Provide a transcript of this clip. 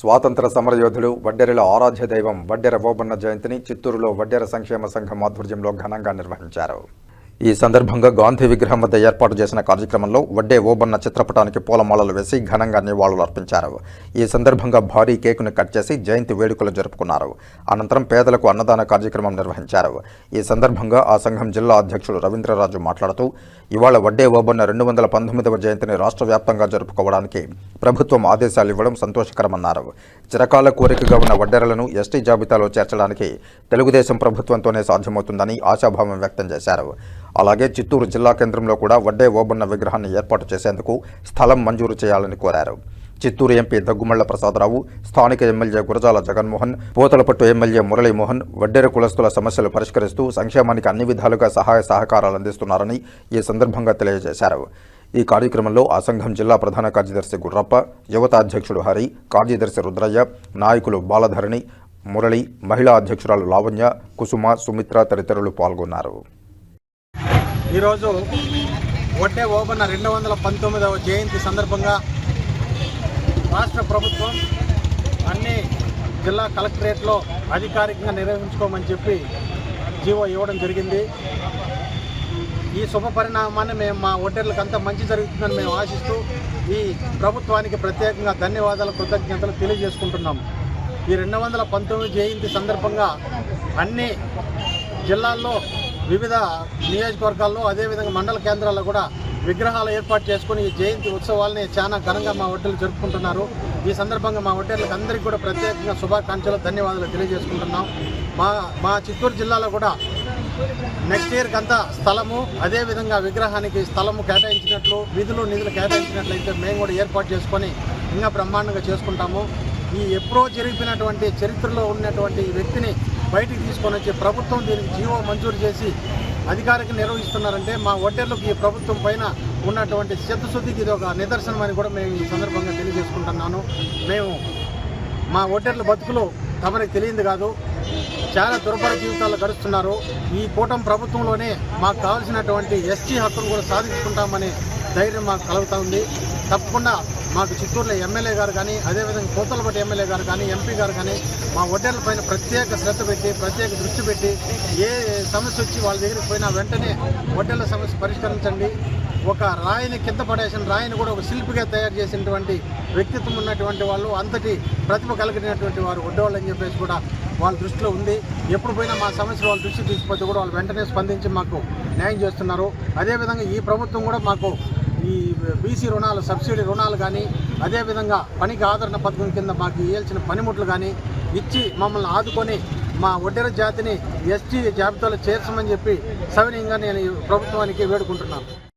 స్వాతంత్ర సమరయోధుడు వడ్డెరల ఆరాధ్య దైవం వడ్డెర ఓబన్న జయంతిని చిత్తూరులో వడ్డెర సంక్షేమ సంఘం ఆధ్వర్యంలో ఘనంగా నిర్వహించారు. ఈ సందర్భంగా గాంధీ విగ్రహం వద్ద ఏర్పాటు చేసిన కార్యక్రమంలో వడ్డే ఓబన్న చిత్రపటానికి పూలమాలలు వేసి ఘనంగా నివాళులు అర్పించారు. ఈ సందర్భంగా భారీ కేకును కట్ చేసి జయంతి వేడుకలు జరుపుకున్నారు. అనంతరం పేదలకు అన్నదాన కార్యక్రమం నిర్వహించారు. ఈ సందర్భంగా ఆ సంఘం జిల్లా అధ్యక్షుడు రవీంద్రరాజు మాట్లాడుతూ ఇవాళ వడ్డే ఓబన్న రెండు వందల పంతొమ్మిదవ జయంతిని రాష్ట్ర వ్యాప్తంగా జరుపుకోవడానికి ప్రభుత్వం ఆదేశాలు ఇవ్వడం సంతోషకరమన్నారు. చిరకాల కోరికగా ఉన్న వడ్డెరలను ఎస్టీ జాబితాలో చేర్చడానికి తెలుగుదేశం ప్రభుత్వంతోనే సాధ్యమవుతుందని ఆశాభావం వ్యక్తం చేశారు. అలాగే చిత్తూరు జిల్లా కేంద్రంలో కూడా వడ్డే ఓబన్న విగ్రహాన్ని ఏర్పాటు చేసేందుకు స్థలం మంజూరు చేయాలని కోరారు. చిత్తూరు ఎంపీ దగ్గుమళ్ళ ప్రసాదరావు స్థానిక ఎమ్మెల్యే గురజాల జగన్మోహన్ పోతలపట్టు ఎమ్మెల్యే మురళీమోహన్ వడ్డేరు కులస్తుల సమస్యలు పరిష్కరిస్తూ సంక్షేమానికి అన్ని విధాలుగా సహాయ సహకారాలు అందిస్తున్నారని ఈ సందర్భంగా తెలియజేశారు. ఈ కార్యక్రమంలో ఆ సంఘం జిల్లా ప్రధాన కార్యదర్శి గుర్రప్ప యువత అధ్యక్షుడు హరి కార్యదర్శి రుద్రయ్య నాయకులు బాలధరణి మురళి మహిళా అధ్యక్షురాలు లావణ్య కుసుమ సుమిత్ర తదితరులు పాల్గొన్నారు. ఈరోజు ఒట్టే ఓబన్న రెండు వందల పంతొమ్మిదవ జయంతి సందర్భంగా రాష్ట్ర ప్రభుత్వం అన్ని జిల్లా కలెక్టరేట్లో అధికారికంగా నిర్వహించుకోమని చెప్పి జీవో ఇవ్వడం జరిగింది. ఈ శుభ పరిణామాన్ని మేము మా ఒడ్డర్లకు అంతా మంచి జరుగుతుందని మేము ఆశిస్తూ ఈ ప్రభుత్వానికి ప్రత్యేకంగా ధన్యవాదాలు కృతజ్ఞతలు తెలియజేసుకుంటున్నాం. ఈ రెండు వందల పంతొమ్మిది జయంతి సందర్భంగా అన్ని జిల్లాల్లో వివిధ నియోజకవర్గాల్లో అదేవిధంగా మండల కేంద్రాల్లో కూడా విగ్రహాలు ఏర్పాటు చేసుకుని ఈ జయంతి ఉత్సవాల్ని చాలా ఘనంగా మా వడ్డీలు జరుపుకుంటున్నారు. ఈ సందర్భంగా మా ఒడ్డర్లకు అందరికీ కూడా ప్రత్యేకంగా శుభాకాంక్షలు ధన్యవాదాలు తెలియజేసుకుంటున్నాం. మా మా చిత్తూరు జిల్లాలో కూడా నెక్స్ట్ ఇయర్కి అంతా స్థలము అదేవిధంగా విగ్రహానికి స్థలము కేటాయించినట్లు విధులు నిధులు కేటాయించినట్లయితే మేము కూడా ఏర్పాటు చేసుకొని ఇంకా బ్రహ్మాండంగా చేసుకుంటాము. ఈ ఎప్పుడో జరిగిపోయినటువంటి చరిత్రలో ఉన్నటువంటి ఈ వ్యక్తిని బయటికి తీసుకొని వచ్చి ప్రభుత్వం దీనికి జీవో మంజూరు చేసి అధికారికి నిర్వహిస్తున్నారంటే మా ఒడ్డర్లకు ఈ ప్రభుత్వం పైన ఉన్నటువంటి చిత్తశుద్ధికి ఇది ఒక నిదర్శనం అని కూడా మేము ఈ సందర్భంగా తెలియజేసుకుంటున్నాను. మేము మా ఓటర్ల బతుకులు తమరికి తెలియదు కాదు. చాలా దుర్భర జీవితాలు గడుస్తున్నారు. ఈ కూటమి ప్రభుత్వంలోనే మాకు కావాల్సినటువంటి ఎస్టీ హక్కును కూడా సాధించుకుంటామనే ధైర్యం మాకు కలుగుతూ ఉంది. తప్పకుండా మాకు చిత్తూరులో ఎమ్మెల్యే గారు కానీ అదేవిధంగా కోతలపట్టి ఎమ్మెల్యే గారు కానీ ఎంపీ గారు కానీ మా ఒడ్డర్ల పైన ప్రత్యేక శ్రద్ధ పెట్టి ప్రత్యేక దృష్టి పెట్టి ఏ సమస్య వచ్చి వాళ్ళ దగ్గరికి పోయినా వెంటనే ఒడ్డర్ల సమస్య పరిష్కరించండి. ఒక రాయిని కింద పడేసిన రాయిని కూడా ఒక శిల్పిగా తయారు చేసినటువంటి వ్యక్తిత్వం ఉన్నటువంటి వాళ్ళు అంతటి ప్రతిభ కలిగినటువంటి వారు ఉండేవాళ్ళు అని చెప్పేసి కూడా వాళ్ళ దృష్టిలో ఉంది. ఎప్పుడు పోయినా మా సమస్య వాళ్ళ దృష్టి తీసుకుపోతే కూడా వాళ్ళు వెంటనే స్పందించి మాకు న్యాయం చేస్తున్నారు. అదేవిధంగా ఈ ప్రభుత్వం కూడా మాకు ఈ బీసీ రుణాలు సబ్సిడీ రుణాలు కానీ అదేవిధంగా పనికి ఆదరణ పథకం కింద మాకు ఇవ్వాల్సిన పనిముట్లు కానీ ఇచ్చి మమ్మల్ని ఆదుకొని మా ఒడ్డెర జాతిని ఎస్టీ జాబితాలో చేర్చమని చెప్పి సవినీయంగా నేను ప్రభుత్వానికి వేడుకుంటున్నాను.